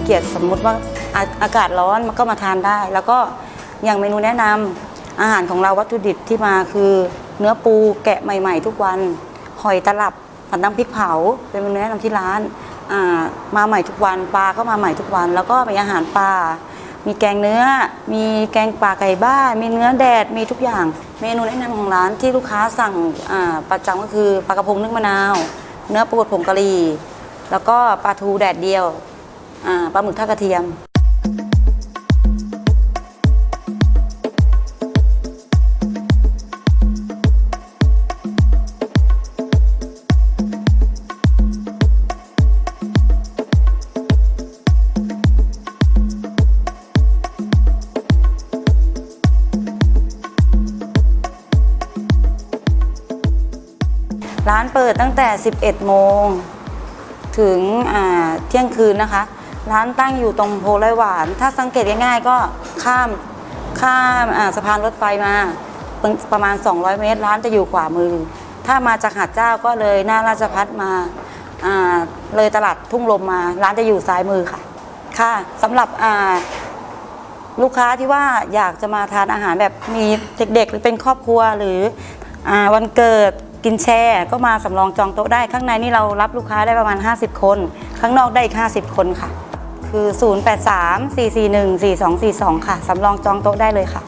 มีเกียรติสมมุติว่าอาอากาศร้อนมันก็มาทานได้ แล้วก็อย่างเมนูแนะนำอาหารของเราวัตถุดิบที่มาคือ เนื้อปูแกะใหม่ ๆ ทุกวันหอยตลับผัดน้ำพริกเผา เป็นเมนูแนะนำที่ร้านามาใหม่ทุกวันปลาก็มาใหม่ทุกวัน แล้วก็มีอาหารปลามีแกงเนื้อ มีแกงป่าไก่บ้านมีเนื้อแดดมีทุกอย่าง เมนูแนะนำของร้านที่ลูกค้าสั่งประจำก็คือปลากระพงนึ่งมะนาว เนื้อปูดผงกะหรี่แล้วก็ปลาทูแดดเดียว ปลาหมึกทอดกระเทียม ร้านเปิดตั้งแต่ 11 โมง ถึงเที่ยงคืนนะคะ ร้านตั้งอยู่ตรงโพไร่หวาน ถ้าสังเกตง่ายๆก็ข้ามข้ามสะพานรถไฟมาประประมาณ 200 เมตร ร้านจะอยู่ขวามือ ถ้ามาจากหาดเจ้าก็เลยหน้าราชพัฒมาอ่าเลยตลาดทุ่งลมมา ร้านจะอยู่ซ้ายมือค่ะ ค่ะสำหรับลูกค้าที่ว่าอยากจะมาทานอาหารแบบมีเด็กๆ หรือเป็นครอบครัวหรืออวันเกิดกินแช่ก็มาสำรองจองโต๊ะได้ข้างในนี่เรารับลูกค้าได้ประมาณ 50 คน ข้างนอกได้อีก 50 คนค่ะ คือ 0834414242 ค่ะ สำรองจองโต๊ะได้เลยค่ะ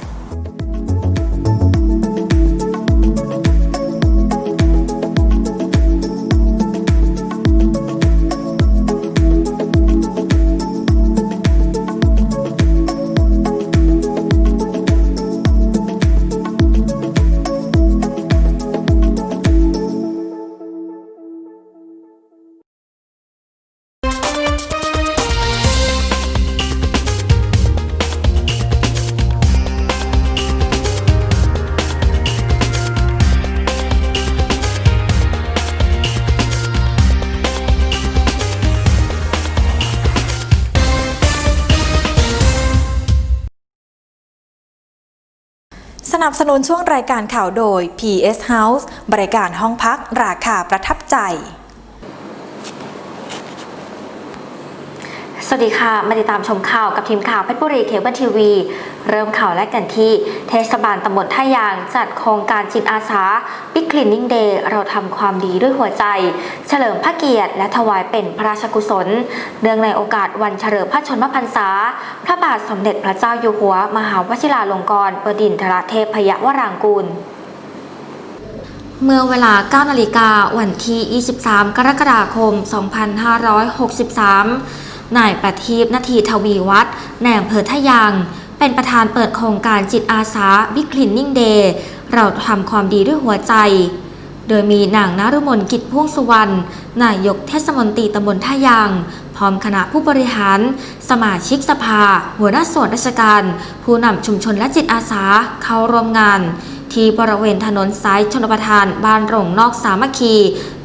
นับสนุนช่วงรายการข่าวโดย PS House บริการห้องพักราคาประทับใจ วัสดีค่ะ มาติดตามชมข่าวกับทีมข่าวเพชรบุรีเคเบิลทีวี เริ่มข่าวแรกกันที่ เทศบาลตำบลท่ายาง จัดโครงการจิตอาสา Big Cleaning Day เราทำความดีด้วยหัวใจ เฉลิมพระเกียรติและถวายเป็นพระราชกุศล เนื่องในโอกาสวันเฉลิมพระชนมพรรษา พระบาทสมเด็จพระเจ้าอยู่หัว มหาวชิราลงกรณ์บดินทรเทพยวรางกูลเมื่อเวลา 9 นาฬิกาวันที่ 23 กรกฎาคม 2563 นายประทีปนาทีทวีวัฒน์ในอำเภอท่ายางเป็นประธานเปิดโครงการจิตอาสา Big Cleaning Day เราทำความดีด้วยหัวใจ โดยมีนางนฤมลกิจพ่วงสุวรรณนายกเทศมนตรีตำบลท่ายาง พร้อมคณะผู้บริหาร สมาชิกสภา หัวหน้าส่วนราชการ ผู้นำชุมชนและจิตอาสาเข้าร่วมงาน ที่บริเวณถนนสายชนประทานบ้านหลงนอกสามัคคี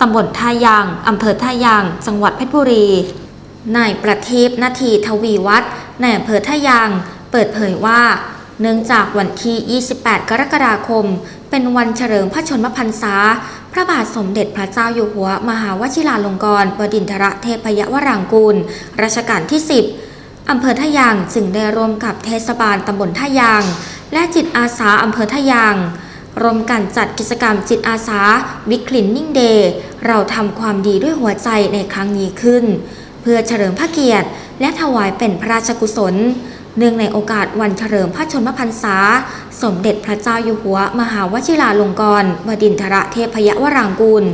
ตำบลท่ายางอำเภอท่ายาง จังหวัดเพชรบุรี นายประทีปนาทีทวีวัฒน์ในอำเภอท่ายาง เปิดเผยว่า เนื่องจากวันที่ 28 กรกฎาคม เป็นวันเฉลิมพระชนมพรรษา พระบาทสมเด็จพระเจ้าอยู่หัว มหาวชิราลงกรณ์บดินทรเทพยวรางกูล รัชกาลที่ 10 อำเภอท่ายางจึงได้ร่วมกับเทศบาลตำบลท่ายาง และจิตอาสาอำเภอท่ายางร่วมกันจัดกิจกรรมจิตอาสา บิ๊กคลินนิ่งเดย์ เราทำความดีด้วยหัวใจในครั้งนี้ขึ้น พื่อเฉลิมพระเกียรติ และถวายเป็นพระราชกุศล เนื่องในโอกาสวันเฉลิมพระชนมพรรษา สมเด็จพระเจ้าอยู่หัว มหาวชิราลงกรณ์บดินทรเทพยวรางกูล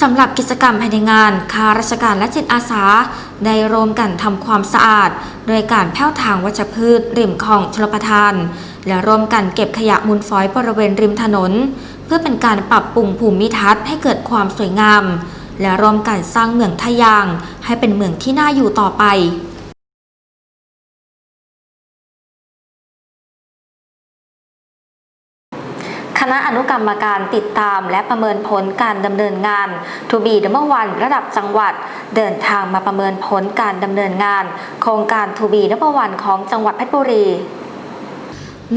สำหรับกิจกรรมภายในงานข้าราชการและจิตอาสา ได้ร่วมกันทำความสะอาด โดยการแผ้วถางวัชพืช ริมคลองชลประทาน และร่วมกันเก็บขยะมูลฝอยบริเวณริมถนน เพื่อเป็นการปรับปรุงภูมิทัศน์ให้เกิดความสวยงาม และร่วมกันสร้างเมืองทะยาง ให้เป็นเมืองที่น่าอยู่ต่อไปคณะอนุกรรมการติดตามและประเมินผลการดำเนินงานทูบีดัมเบิลวันระดับจังหวัด เดินทางมาประเมินผลการดำเนินงาน โครงการทูบีดัมเบิลวันของจังหวัดเพชรบุรี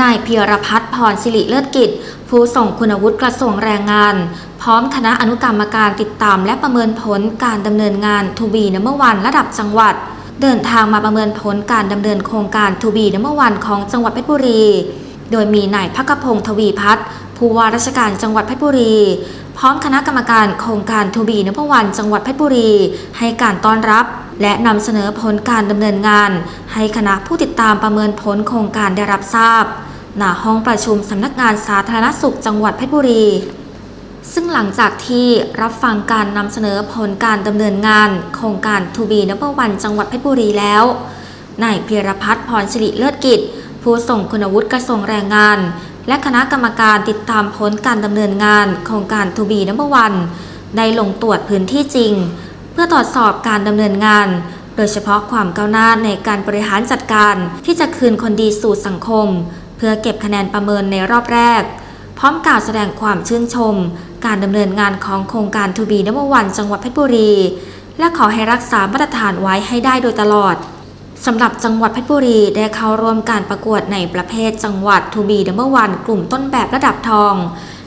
นายเพียรพัฒน์พรสิริเลิศกิจ ผู้ส่งคุณวุฒิกระทรวงแรงงาน พร้อมคณะอนุกรรมการติดตามและประเมินผลการดำเนินงานทูบีนัมเบอร์วันระดับจังหวัด เดินทางมาประเมินผลการดำเนินโครงการทูบีนัมเบอร์วันของจังหวัดเพชรบุรี โดยมีนายพักพงศ์ทวีพัฒน์ผู้ว่าราชการจังหวัดเพชรบุรี พร้อมคณะกรรมการโครงการทูบีนัมเบอร์วันจังหวัดเพชรบุรี ให้การต้อนรับ และนำเสนอผลการดำเนินงาน ให้คณะผู้ติดตามประเมินผลโครงการได้รับทราบณห้องประชุมสำนักงานสาธารณสุขจังหวัดเพชรบุรี ซึ่งหลังจากที่รับฟังการนำเสนอผลการดำเนินงาน โครงการทูบีนับวันจังหวัดเพชรบุรีแล้วนายเพียรพัฒน์พรสิริเลิศกิจ ผู้ส่งคุณวุฒิกระทรวงแรงงาน และคณะกรรมการติดตามผลการดำเนินงาน โครงการทูบีนับวันได้ลงตรวจพื้นที่จริง พื่อตรวจสอบการดำเนินงาน โดยเฉพาะความก้าวหน้าในการบริหารจัดการที่จะคืนคนดีสู่สังคม เพื่อเก็บคะแนนประเมินในรอบแรก พร้อมกล่าวแสดงความชื่นชม การดำเนินงานของโครงการทูบีนัมวันจังหวัดเพชรบุรี และขอให้รักษามาตรฐานไว้ให้ได้โดยตลอดสำหรับจังหวัดเพชรบุรีได้เข้าร่วมการประกวดในประเภทจังหวัดทูบีนัมวันกลุ่มต้นแบบระดับทอง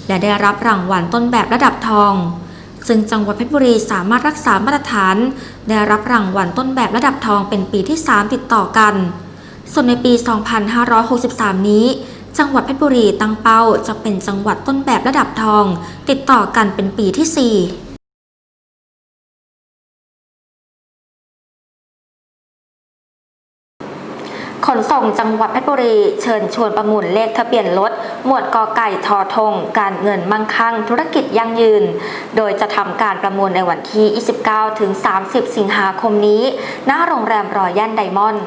และได้รับรางวัลต้นแบบระดับทอง ซึ่งจังหวัดเพชรบุรีสามารถรักษามาตรฐาน ได้รับรางวัลต้นแบบระดับทองเป็นปีที่ 3 ติดต่อกัน ส่วนในปี 2563 นี้ จังหวัดเพชรบุรีตั้งเป้าจะเป็นจังหวัดต้นแบบระดับทอง ติดต่อกันเป็นปีที่ 4 ส่งจังหวัดเพชรบุรีเชิญชวนประมูลเลขทะเบียนรถ หมวดกอไก่ทอทง การเงินมั่งคั่ง ธุรกิจยั่งยืน โดยจะทำการประมูลในวันที่ 29 ถึง 30 สิงหาคมนี้ ณ โรงแรมรอยัลไดมอนด์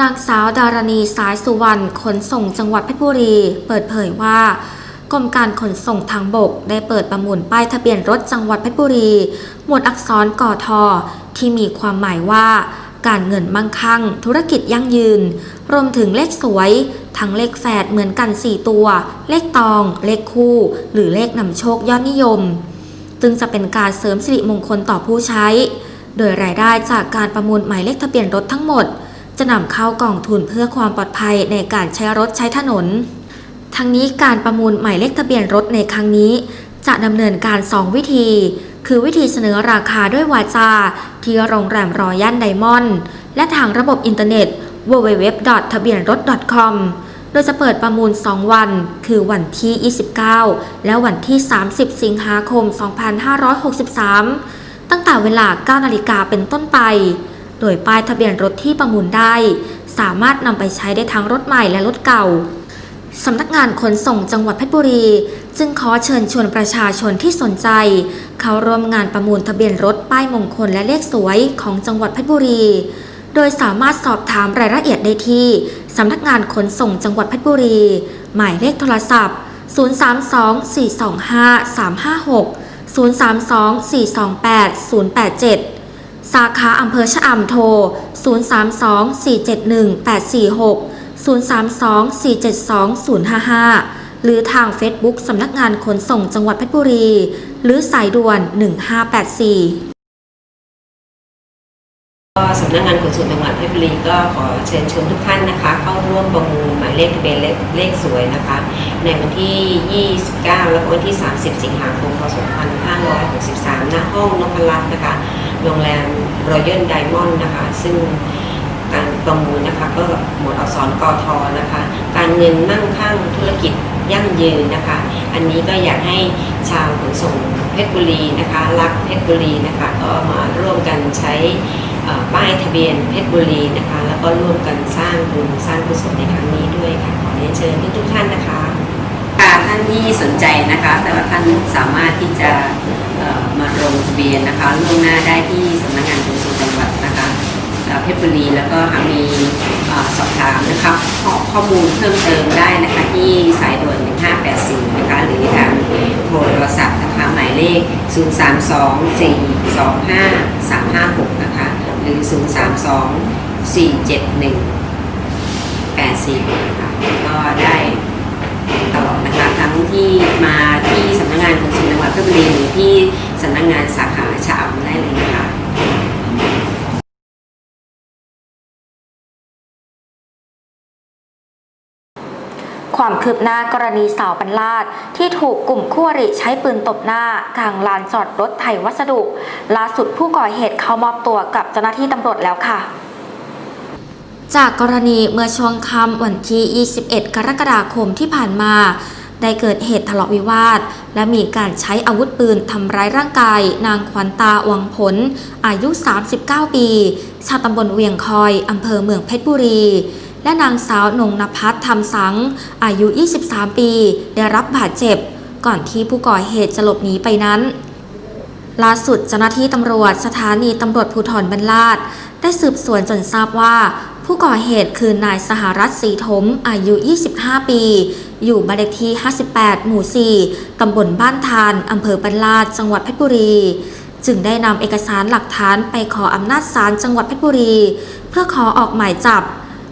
นางสาวดารณีสายสุวรรณขนส่งจังหวัดเพชรบุรี เปิดเผยว่ากรมการขนส่งทางบกได้เปิดประมูลป้ายทะเบียนรถจังหวัดเพชรบุรี หมวดอักษรกอทอที่มีความหมายว่า การเงินมั่งคั่ง ธุรกิจยั่งยืน รวมถึงเลขสวย ทั้งเลขแฝดเหมือนกัน 4 ตัว เลขตอง เลขคู่ หรือเลขนำโชคยอดนิยมจึงจะเป็นการเสริมสิริมงคลต่อผู้ใช้ โดยรายได้จากการประมูลหมายเลขทะเบียนรถทั้งหมด จะนำเข้ากองทุนเพื่อความปลอดภัยในการใช้รถใช้ถนน ทั้งนี้การประมูลหมายเลขทะเบียนรถในครั้งนี้ จะดำเนินการ 2 วิธี คือวิธีเสนอราคาด้วยวาจา ที่โรงแรมรอยัลไดมอนด์และทางระบบอินเทอร์เน็ต www ทะเบียนรถ .com โดยจะเปิดประมูล 2 วัน คือวันที่ 29 และวันที่ 30 สิงหาคม 2563 ตั้งแต่เวลา 9 นาฬิกาเป็นต้นไป โดยป้ายทะเบียนรถที่ประมูลได้ สามารถนำไปใช้ได้ทั้งรถใหม่และรถเก่าสำนักงานขนส่งจังหวัดเพชรบุรี จึงขอเชิญชวนประชาชนที่สนใจ เข้าร่วมงานประมูลทะเบียนรถป้ายมงคลและเลขสวยของจังหวัดเพชรบุรี โดยสามารถสอบถามรายละเอียดได้ที่สำนักงานขนส่งจังหวัดเพชรบุรี หมายเลขโทรศัพท์ 032-425-356 032-428-087 สาขาอำเภอชะอำโทร 032-471-846 032-472-055 หรือทาง Facebook สำนักงานขนส่งจังหวัดเพชรบุรี หรือสายด่วน 1584ก็สำนักงานขนส่งจังหวัดเพชรบุรีก็ขอเชิญชวนทุกท่านนะคะ เข้าร่วมประมูลหมายเลขทะเบียนเลขสวยนะคะ ในวันที่ 29 และวันที่ 30 สิงหาคมพศ2563 ณ ห้องนพรัตน์นะคะ โรงแรมรอยัลไดมอนด์นะคะ ซึ่งการประมูลนะคะ ก็หมวดอักษรกอทอนะคะ การเงินมั่งคั่งธุรกิจ ยั่งยืนนะคะ อันนี้ก็อยากให้ชาวขนส่งเพชรบุรีนะคะรักเพชรบุรีนะคะก็มาร่วมกันใช้ป้ายทะเบียนเพชรบุรีนะคะแล้วก็ร่วมกันสร้างบุญสร้างกุศลในครั้งนี้ด้วยค่ะขอเรียนเชิญทุกทุกท่านนะคะค่ะท่านที่สนใจนะคะ แต่ว่าท่านสามารถที่จะมาลงทะเบียนนะคะล่วงหน้าได้ที่สำนักงานขนส่งจังหวัดนะคะ เพชรบุรี แล้วก็หากมีสอบถามนะคะข้อข้อมูลเพิ่มเติมได้นะคะที่สายด่วน 1584 นะคะหรือทางโทรศัพท์นะคะหมายเลข 032-425-356 นะคะหรือ 032-471 84นะคะก็ได้ตลอดนะคะทั้งที่มาที่สำนักงานขนส่งจังหวัดเพชรบุรีหรือที่สำนักงานสาขาชะอำได้เลย ความคืบหน้ากรณีสาวบรรลาด ที่ถูกกลุ่มคู่อริใช้ปืนตบหน้ากลางลานจอดรถไทยวัสดุ ล่าสุดผู้ก่อเหตุเข้ามอบตัวกับเจ้าหน้าที่ตำรวจแล้วค่ะจากกรณีเมื่อช่วงค่ำวันที่ 21 กรกฎาคมที่ผ่านมา ได้เกิดเหตุทะเลาะวิวาท และมีการใช้อาวุธปืนทำร้ายร่างกาย นางขวัญตาวังผล อายุ 39 ปี ชาวตำบลเวียงคอย อำเภอเมืองเพชรบุรี และนางสาวนงนภัสธรรมสัง อายุ 23 ปี ได้รับบาดเจ็บ ก่อนที่ผู้ก่อเหตุจะหลบหนีไปนั้นล่าสุดเจ้าหน้าที่ตำรวจสถานีตำรวจภูธรบรรลาด ได้สืบสวนจนทราบว่า ผู้ก่อเหตุคือนายสหรัฐศรีถมอายุ 25 ปี อยู่บ้านเลขที่ 58 หมู่ 4 ตำบลบ้านทาน อำเภอบรรลาด จังหวัดเพชรบุรี จึงได้นำเอกสารหลักฐานไปขออำนาจศาลจังหวัดเพชรบุรี เพื่อขอออกหมายจับ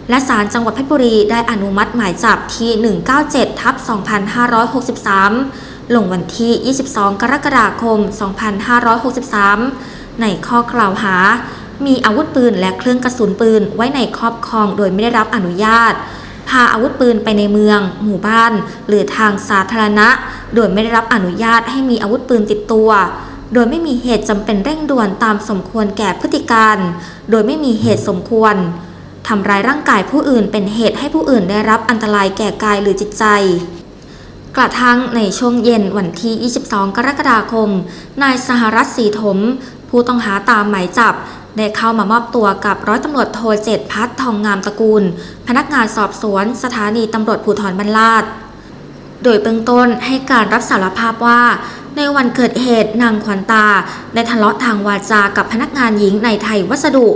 และศาลจังหวัดเพชรบุรีได้อนุมัติหมายจับที่ 197ทับ2563 ลงวันที่ 22 กรกฎาคม 2563 ในข้อกล่าวหา มีอาวุธปืนและเครื่องกระสุนปืนไว้ในครอบครองโดยไม่ได้รับอนุญาต พาอาวุธปืนไปในเมือง หมู่บ้าน หรือทางสาธารณะ โดยไม่ได้รับอนุญาตให้มีอาวุธปืนติดตัวโดยไม่มีเหตุจำเป็นเร่งด่วนตามสมควรแก่พฤติการ โดยไม่มีเหตุสมควร ทำร้ายร่างกายผู้อื่นเป็นเหตุให้ผู้อื่นได้รับอันตรายแก่กายหรือจิตใจ กระทั่งในช่วงเย็นวันที่ 22 กรกฎาคม นายสหรัฐศรีถม ผู้ต้องหาตามหมายจับได้เข้ามามอบตัวกับร้อยตำรวจโทเจตพัฒน์ทองงามตระกูล พนักงานสอบสวน สถานีตำรวจภูธรบรรลาด โดยเบื้องต้นให้การรับสารภาพว่า ในวันเกิดเหตุนางขวัญตา ได้ทะเลาะทางวาจากับพนักงานหญิงในไทยวัสดุ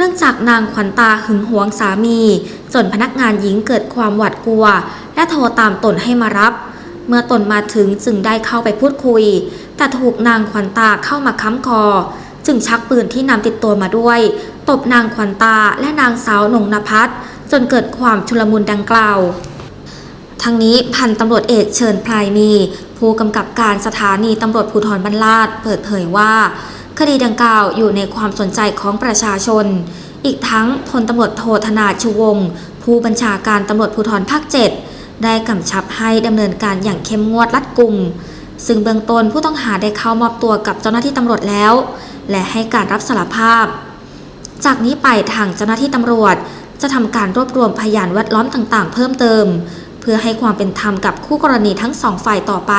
เนื่องจากนางขวัญตาหึงหวงสามี จนพนักงานหญิงเกิดความหวาดกลัว และโทรตามตนให้มารับ เมื่อตนมาถึงจึงได้เข้าไปพูดคุย แต่ถูกนางขวัญตาเข้ามาค้ำคอ จึงชักปืนที่นำติดตัวมาด้วย ตบนางขวัญตาและนางสาวนงนภัสจนเกิดความชุลมุนดังกล่าวทั้งนี้พันตำรวจเอกเชิญพลายมี ผู้กำกับการสถานีตำรวจภูธรบรรลาดเปิดเผยว่า คดีดังกล่าวอยู่ในความสนใจของประชาชน อีกทั้งพลตำรวจโทธนาชูวงศ์ผู้บัญชาการตำรวจภูธรภาค 7 ได้กำชับให้ดำเนินการอย่างเข้มงวดรัดกุม ซึ่งเบื้องต้นผู้ต้องหาได้เข้ามอบตัวกับเจ้าหน้าที่ตำรวจแล้ว และให้การรับสารภาพ จากนี้ไปทางเจ้าหน้าที่ตำรวจจะทำการรวบรวมพยานแวดล้อมต่างๆ เพิ่มเติม เพื่อให้ความเป็นธรรมกับคู่กรณีทั้งสองฝ่ายต่อไป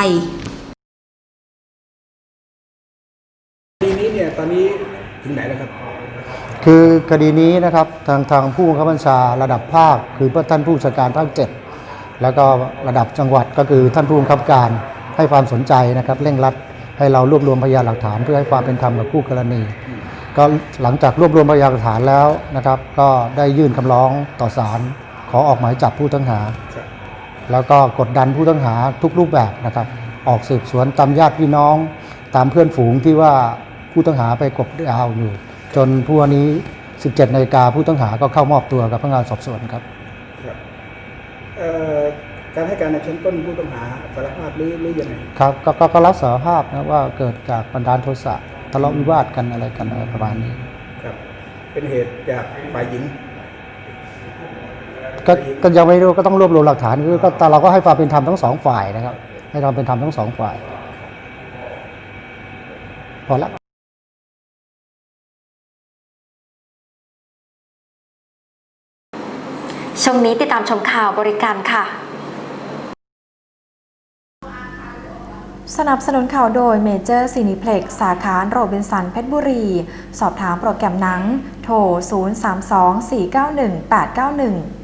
คดีนี้เนี่ยตอนนี้ถึงไหนแล้วครับ คือคดีนี้นะครับทางทางผู้บังคับบัญชาระดับภาค คือท่านผู้บัญชาการภาคเจ็ดแล้วก็ระดับจังหวัดก็คือท่านผู้บังคับการให้ความสนใจนะครับเร่งรัดให้เรารวบรวมพยานหลักฐานเพื่อให้ความเป็นธรรมกับคู่กรณี ก็หลังจากรวบรวมพยานหลักฐานแล้วนะครับ ก็ได้ยื่นคำร้องต่อศาลขอออกหมายจับผู้ต้องหา แล้วก็กดดันผู้ต้องหาทุกรูปแบบนะครับ ออกสืบสวนตามญาติพี่น้อง ตามเพื่อนฝูงที่ว่าผู้ต้องหาไปกบดาวอยู่ จนผู้วันนี้ 17นาฬิกาผู้ต้องหาก็เข้ามอบตัวกับพนักงานสอบสวนครับครับเอ่อการให้การในชั้นต้นผู้ต้องหาสารภาพหรือหรือยังไงครับก็ก็ก็รับสารภาพนะว่าเกิดจากบันดาลโทสะทะเลาะวิวาทกันอะไรกันอะไรประมาณนี้ ครับ เป็นเหตุจากฝ่ายหญิง ก็ก็ยังไม่รู้ก็ต้องรวบรวมหลักฐานคือก็แต่เราก็ให้ความเป็นธรรมทั้งสองฝ่ายนะครับ ให้ความเป็นธรรมทั้งสองฝ่าย พอละ ช่วงนี้ติดตามชมข่าวบริการค่ะ สนับสนุนข่าวโดยเมเจอร์ซีนิเพล็กสาขาโรบินสันเพชรบุรี สอบถามโปรแกรมหนัง โทร 032 491 891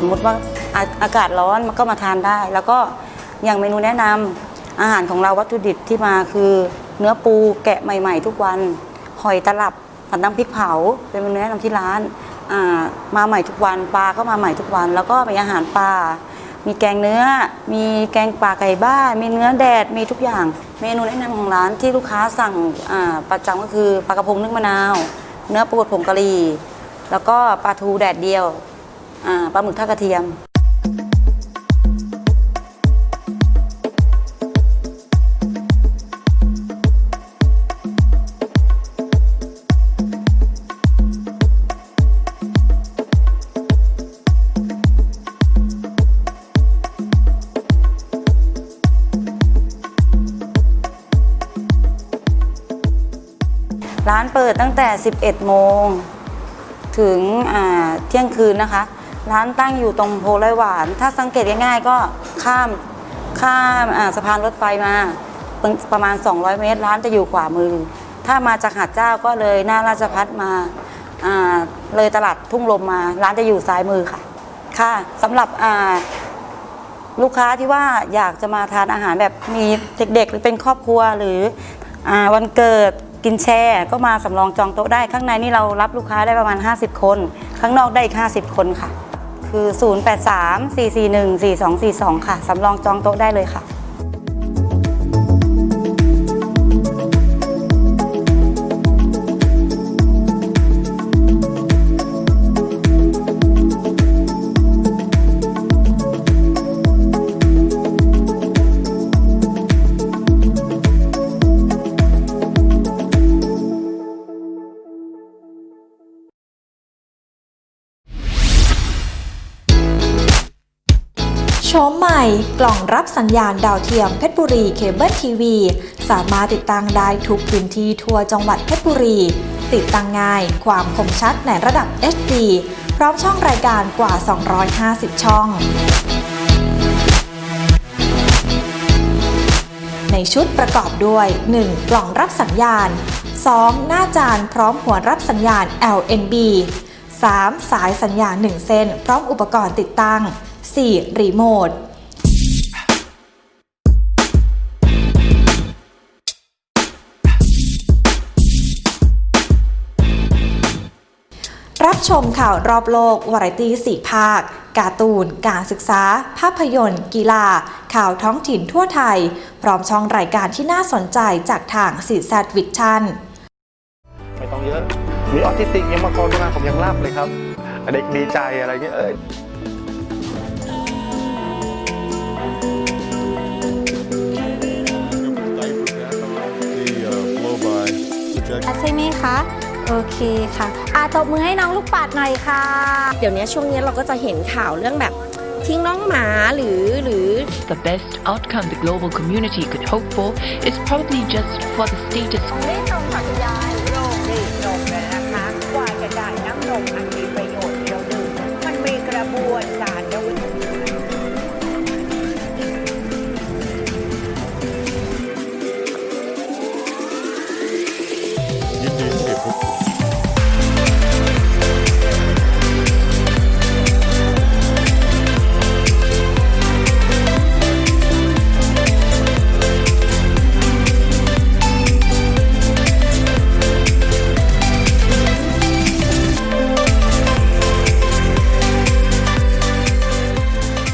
สมมุติว่าอาอากาศร้อนมันก็มาทานได้ แล้วก็อย่างเมนูแนะนำอาหารของเราวัตถุดิบที่มาคือ เนื้อปูแกะใหม่ ๆ ทุกวันหอยตลับผัดน้ำพริกเผา เป็นเมนูแนะนำที่ร้านามาใหม่ทุกวันปลาก็มาใหม่ทุกวัน แล้วก็มีอาหารปลามีแกงเนื้อ มีแกงป่าไก่บ้านมีเนื้อแดด มีทุกอย่าง เมนูแนะนำของร้านที่ลูกค้าสั่งประจำก็คือปลากระพงนึ่งมะนาว เนื้อปูดผงกะหรี่ แล้วก็ปลาทูแดดเดียว ปลาหมึกทอดกระเทียม ร้านเปิดตั้งแต่ 11 โมง ถึงเที่ยงคืนนะคะ ร้านตั้งอยู่ตรงโพไร่หวาน ถ้าสังเกตง่ายๆก็ข้ามข้ามสะพานรถไฟมาประประมาณ 200 เมตร ร้านจะอยู่ขวามือ ถ้ามาจากหาดเจ้าก็เลยหน้าราชพัฒมาอ่าเลยตลาดทุ่งลมมา ร้านจะอยู่ซ้ายมือค่ะ ค่ะสำหรับลูกค้าที่ว่าอยากจะมาทานอาหารแบบมีเด็กๆ หรือเป็นครอบครัวหรืออวันเกิดกินแช่ก็มาสำรองจองโต๊ะได้ ข้างในนี่เรารับลูกค้าได้ประมาณ 50 คน ข้างนอกได้อีก 50 คนค่ะ คือ 0834414242 ค่ะ สำรองจองโต๊ะได้เลยค่ะ มใหม่ กล่องรับสัญญาณดาวเทียมเพชรบุรีเคเบิลทีวี สามารถติดตั้งได้ทุกพื้นที่ทั่วจังหวัดเพชรบุรี ติดตั้งง่าย ความคมชัดในระดับ HD พร้อมช่องรายการกว่า 250 ช่อง ในชุดประกอบด้วย 1. กล่องรับสัญญาณ 2. หน้าจานพร้อมหัวรับสัญญาณ LNB 3. สายสัญญาณ 1 เส้น พร้อมอุปกรณ์ติดตั้ง 4. รีโมทรับชมข่าวรอบโลก วาไรตี้สี่ภาค การ์ตูน การศึกษา ภาพยนตร์ กีฬา ข่าวท้องถิ่นทั่วไทย พร้อมช่องรายการที่น่าสนใจจากทางสีแซดวิชั่นไม่ต้องเยอะ มีออทิสติกยังมาโกนมาผมยังรับเลยครับ เด็กดีใจอะไรเงี้ยเอ้ย ใช่ไหมคะ โอเคค่ะอาตบมือให้น้องลูกปัดหน่อยค่ะ เดี๋ยวนี้ช่วงนี้เราก็จะเห็นข่าวเรื่องแบบทิ้งน้องหมาหรือหรือ The best outcome the global community could hope for is probably just for the status ไม่ตรงค่ะคุณยาย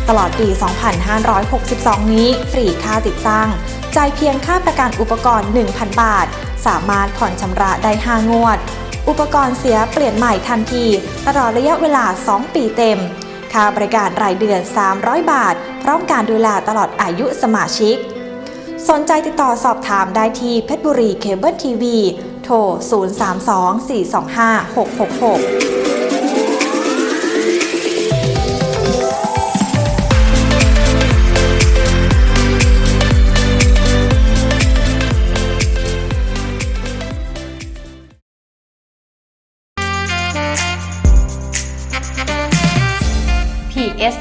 ตลอดปี 2562 นี้ ฟรีค่าติดตั้งจ่ายเพียงค่าประกันอุปกรณ์ 1,000 บาท สามารถผ่อนชำระได้ 5 งวด อุปกรณ์เสียเปลี่ยนใหม่ทันทีตลอดระยะเวลา 2 ปีเต็ม ค่าบริการรายเดือน 300 บาท พร้อมการดูแลตลอดอายุสมาชิก สนใจติดต่อสอบถามได้ที่เพชรบุรีเคเบิลทีวี โทร 032 425 666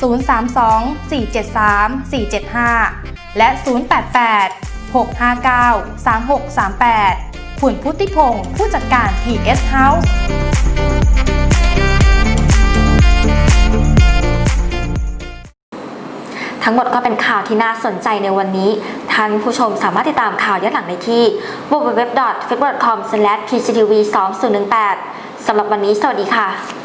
032-473-475 และ 088 659 3638คุณพุทธิพงศ์ผู้จัดการ PS House ทั้งหมดก็เป็นข่าวที่น่าสนใจในวันนี้ ท่านผู้ชมสามารถติดตามข่าวย้อนหลังได้ที่ www.facebook.com/pctv2018 สำหรับวันนี้สวัสดีค่ะ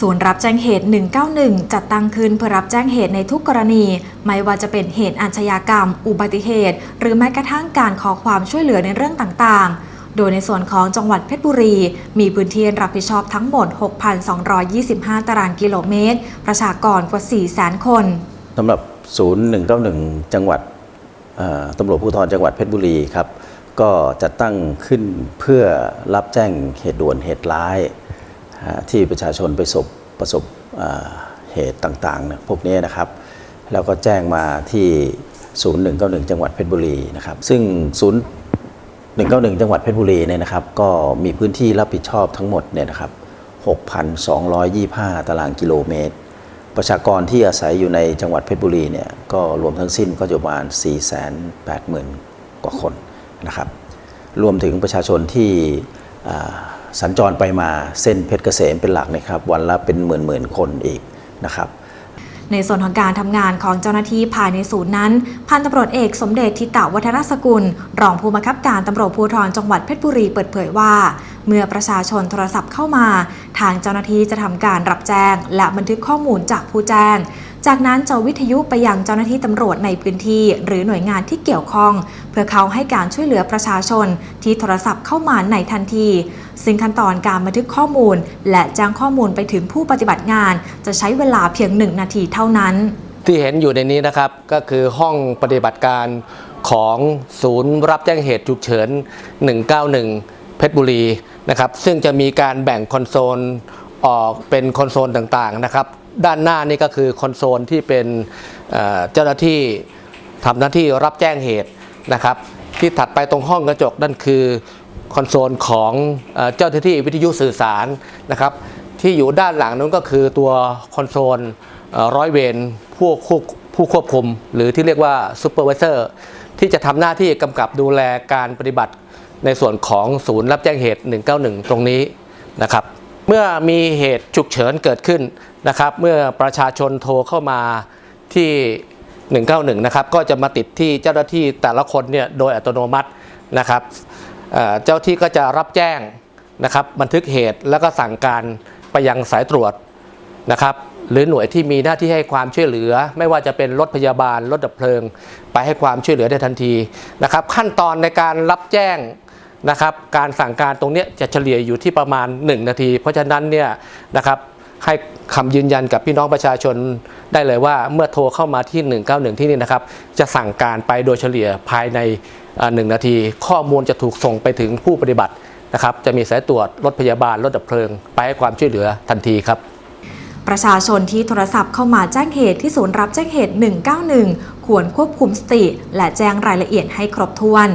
ศูนย์รับแจ้งเหตุ 191 จัดตั้งขึ้นเพื่อรับแจ้งเหตุในทุกกรณี ไม่ว่าจะเป็นเหตุอาชญากรรม อุบัติเหตุ หรือแม้กระทั่งการขอความช่วยเหลือในเรื่องต่างๆ โดยในส่วนของจังหวัดเพชรบุรี มีพื้นที่รับผิดชอบทั้งหมด 6,225 ตารางกิโลเมตร ประชากรกว่า 400,000 คนสำหรับศูนย์191 จังหวัดตำรวจภูธรจังหวัดเพชรบุรีครับก็จัดตั้งขึ้นเพื่อรับแจ้งเหตุด่วนเหตุร้าย ที่ประชาชนไปประสบประสบเหตุต่างๆพวกนี้นะครับ แล้วก็แจ้งมาที่ศูนย์191 จังหวัดเพชรบุรีนะครับ ซึ่งศูนย์191 จังหวัดเพชรบุรีเนี่ยนะครับ ก็มีพื้นที่รับผิดชอบทั้งหมดเนี่ยนะครับ 6,225 ตารางกิโลเมตร ประชากรที่อาศัยอยู่ในจังหวัดเพชรบุรีเนี่ยก็รวมทั้งสิ้นก็จะประมาณ 480,000 กว่าคนนะครับ รวมถึงประชาชนที่อ สัญจรไปมาเส้นเพชรเกษมเป็นหลักนะครับ วันละเป็นหมื่นๆคนอีกนะครับ ในส่วนของการทำงานของเจ้าหน้าที่ภายในศูนย์นั้น พันตำรวจเอกสมเด็จทิตะวัฒนสกุล รองผู้บังคับการตำรวจภูธรจังหวัดเพชรบุรีเปิดเผยว่า เมื่อประชาชนโทรศัพท์เข้ามา ทางเจ้าหน้าที่จะทำการรับแจ้ง และบันทึกข้อมูลจากผู้แจ้ง จากนั้นจะวิทยุไปยังเจ้าหน้าที่ตำรวจในพื้นที่ หรือหน่วยงานที่เกี่ยวข้อง เพื่อเขาให้การช่วยเหลือประชาชน ที่โทรศัพท์เข้ามาในทันที ซึ่งขั้นตอนการบันทึกข้อมูล และแจ้งข้อมูลไปถึงผู้ปฏิบัติงาน จะใช้เวลาเพียงหนึ่งนาทีเท่านั้น ที่เห็นอยู่ในนี้นะครับก็คือห้องปฏิบัติการของศูนย์รับแจ้งเหตุฉุกเฉิน 191 เพชรบุรีนะครับซึ่งจะมีการแบ่งคอนโซลออกเป็นคอนโซลต่างๆนะครับ ด้านหน้านี่ก็คือคอนโซลที่เป็นเจ้าหน้าที่ทำหน้าที่รับแจ้งเหตุนะครับ ที่ถัดไปตรงห้องกระจกนั่นคือคอนโซลของเจ้าหน้าที่วิทยุสื่อสารนะครับที่อยู่ด้านหลังนั้นก็คือตัวคอนโซลร้อยเวรผู้ควบผู้ควบคุม หรือที่เรียกว่าซูเปอร์วิเซอร์ที่จะทำหน้าที่กำกับดูแลการปฏิบัติในส่วนของศูนย์รับแจ้งเหตุ 191 ตรงนี้นะครับ เมื่อมีเหตุฉุกเฉินเกิดขึ้นนะครับ เมื่อประชาชนโทรเข้ามาที่ 191 นะครับ ก็จะมาติดที่เจ้าหน้าที่แต่ละคนเนี่ยโดยอัตโนมัตินะครับเอ่อเจ้าที่ก็จะรับแจ้งนะครับบันทึกเหตุแล้วก็สั่งการไปยังสายตรวจนะครับหรือหน่วยที่มีหน้าที่ให้ความช่วยเหลือ ไม่ว่าจะเป็นรถพยาบาลรถดับเพลิง ไปให้ความช่วยเหลือได้ทันทีนะครับ ขั้นตอนในการรับแจ้ง นะครับการสั่งการตรงนี้จะเฉลี่ยอยู่ที่ประมาณ 1 นาที เพราะฉะนั้นเนี่ยนะครับให้คำยืนยันกับพี่น้องประชาชนได้เลยว่าเมื่อโทรเข้ามาที่ 191 ที่นี่นะครับจะสั่งการไปโดยเฉลี่ยภายในเอ่อหนึ่งนาที ข้อมูลจะถูกส่งไปถึงผู้ปฏิบัตินะครับจะมีสายตรวจรถพยาบาลรถดับเพลิง ไปให้ความช่วยเหลือทันทีครับ ประชาชนที่โทรศัพท์เข้ามาแจ้งเหตุที่ศูนย์รับแจ้งเหตุ 191 ควรควบคุมสติ และแจ้งรายละเอียดให้ครบถ้วน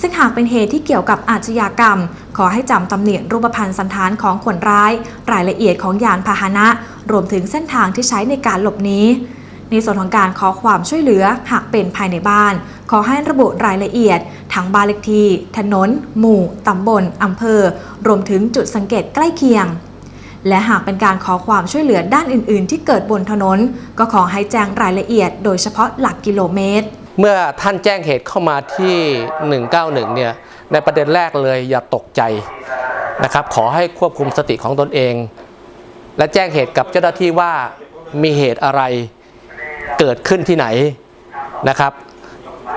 ซึ่งหากเป็นเหตุที่เกี่ยวกับอาชญากรรม ขอให้จำตำเนียรูปพรรณสันฐานของคนร้าย รายละเอียดของยานพาหนะ รวมถึงเส้นทางที่ใช้ในการหลบหนีในส่วนของการขอความช่วยเหลือหากเป็นภายในบ้าน ขอให้ระบุรายละเอียด ทั้งบ้านเลขที่ ถนน หมู่ ตำบล อำเภอ รวมถึงจุดสังเกตใกล้เคียง และหากเป็นการขอความช่วยเหลือด้านอื่น ๆ ที่เกิดบนถนน ก็ขอให้แจ้งรายละเอียด โดยเฉพาะหลักกิโลเมตร เมื่อท่านแจ้งเหตุเข้ามาที่ 191 เนี่ย ในประเด็นแรกเลยอย่าตกใจนะครับ ขอให้ควบคุมสติของตนเอง และแจ้งเหตุกับเจ้าหน้าที่ว่ามีเหตุอะไรเกิดขึ้นที่ไหนนะครับ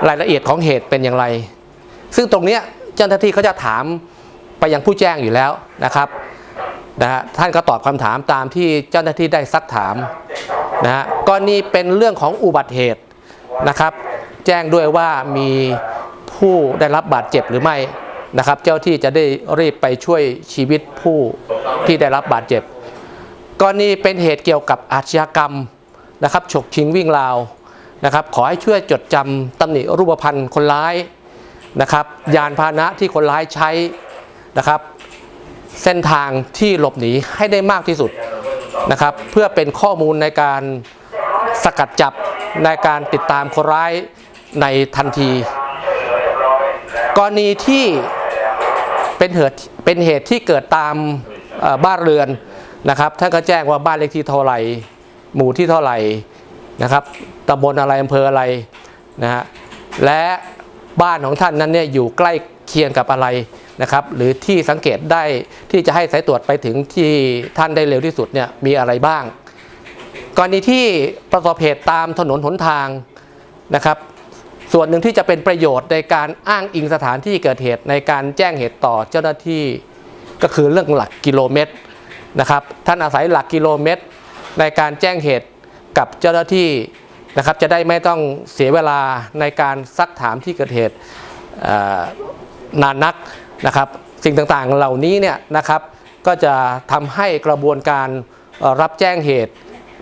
รายละเอียดของเหตุเป็นอย่างไร ซึ่งตรงนี้เจ้าหน้าที่เขาจะถามไปยังผู้แจ้งอยู่แล้วนะครับนะฮะท่านก็ตอบคำถามตามที่เจ้าหน้าที่ได้ซักถามนะฮะกรณีเป็นเรื่องของอุบัติเหตุนะครับ จ้งด้วยว่ามีผู้ได้รับบาดเจ็บหรือไม่นะครับ เจ้าที่จะได้รีบไปช่วยชีวิตผู้ที่ได้รับบาดเจ็บกรณีเป็นเหตุเกี่ยวกับอาชญากรรมนะครับฉกชิงวิ่งราวนะครับ ขอให้ช่วยจดจำตำหนิรูปพรรณคนร้ายนะครับ ยานพาหนะที่คนร้ายใช้นะครับ เส้นทางที่หลบหนีให้ได้มากที่สุดนะครับ เพื่อเป็นข้อมูลในการสกัดจับในการติดตามคนร้าย ในทันที กรณีที่เป็นเหตุเป็นเหตุที่เกิดตามบ้านเรือนนะครับท่านก็แจ้งว่าบ้านเลขที่เท่าไหร่ หมู่ที่เท่าไหร่นะครับตำบลอะไรอำเภออะไรนะฮะและบ้านของท่านนั้นเนี่ยอยู่ใกล้เคียงกับอะไรนะครับ หรือที่สังเกตได้ที่จะให้สายตรวจไปถึงที่ท่านได้เร็วที่สุดเนี่ยมีอะไรบ้าง กรณีที่ประสบเหตุตามถนนหนทางนะครับ ส่วนหนึ่งที่จะเป็นประโยชน์ในการอ้างอิงสถานที่เกิดเหตุในการแจ้งเหตุต่อเจ้าหน้าที่ก็คือเรื่องหลักกิโลเมตรนะครับท่านอาศัยหลักกิโลเมตร ในการแจ้งเหตุกับเจ้าหน้าที่นะครับจะได้ไม่ต้องเสียเวลาในการซักถามที่เกิดเหตุนานนักนะครับ สิ่งต่างๆเหล่านี้เนี่ยนะครับก็จะทำให้กระบวนการรับแจ้งเหตุ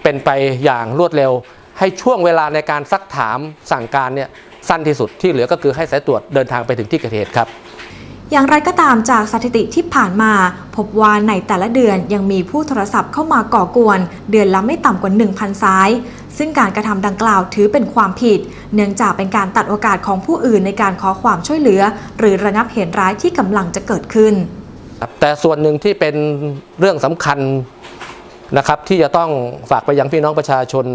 เป็นไปอย่างรวดเร็ว ให้ช่วงเวลาในการซักถามสั่งการเนี่ย สั้นที่สุดที่เหลือก็คือให้สายตรวจเดินทางไปถึงที่เกิดเหตุครับอย่างไรก็ตามจากสถิติที่ผ่านมา พบว่าในแต่ละเดือนยังมีผู้โทรศัพท์เข้ามาก่อกวน เดือนละไม่ต่ำกว่า 1,000 สาย ซึ่งการกระทำดังกล่าวถือเป็นความผิด เนื่องจากเป็นการตัดโอกาสของผู้อื่นในการขอความช่วยเหลือ หรือระงับเหตุร้ายที่กำลังจะเกิดขึ้นครับแต่ส่วนหนึ่งที่เป็นเรื่องสำคัญนะครับที่จะต้องฝากไปยังพี่น้องประชาชน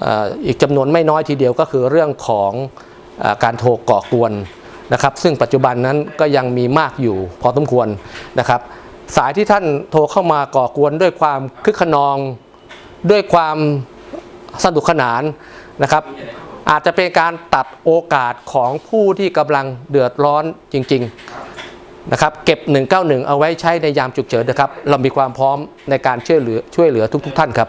เอ่ออีกจำนวนไม่น้อยทีเดียวก็คือเรื่องของเออ การโทรก่อกวนนะครับ ซึ่งปัจจุบันนั้นก็ยังมีมากอยู่พอสมควรนะครับ สายที่ท่านโทรเข้ามาก่อกวนด้วยความคึกขนอง ด้วยความสนุกสนานนะครับ อาจจะเป็นการตัดโอกาสของผู้ที่กำลังเดือดร้อนจริง ๆนะครับ เก็บ 191 เอาไว้ใช้ในยามฉุกเฉินนะครับ เรามีความพร้อมในการช่วยเหลือช่วยเหลือทุก ๆ ท่านครับ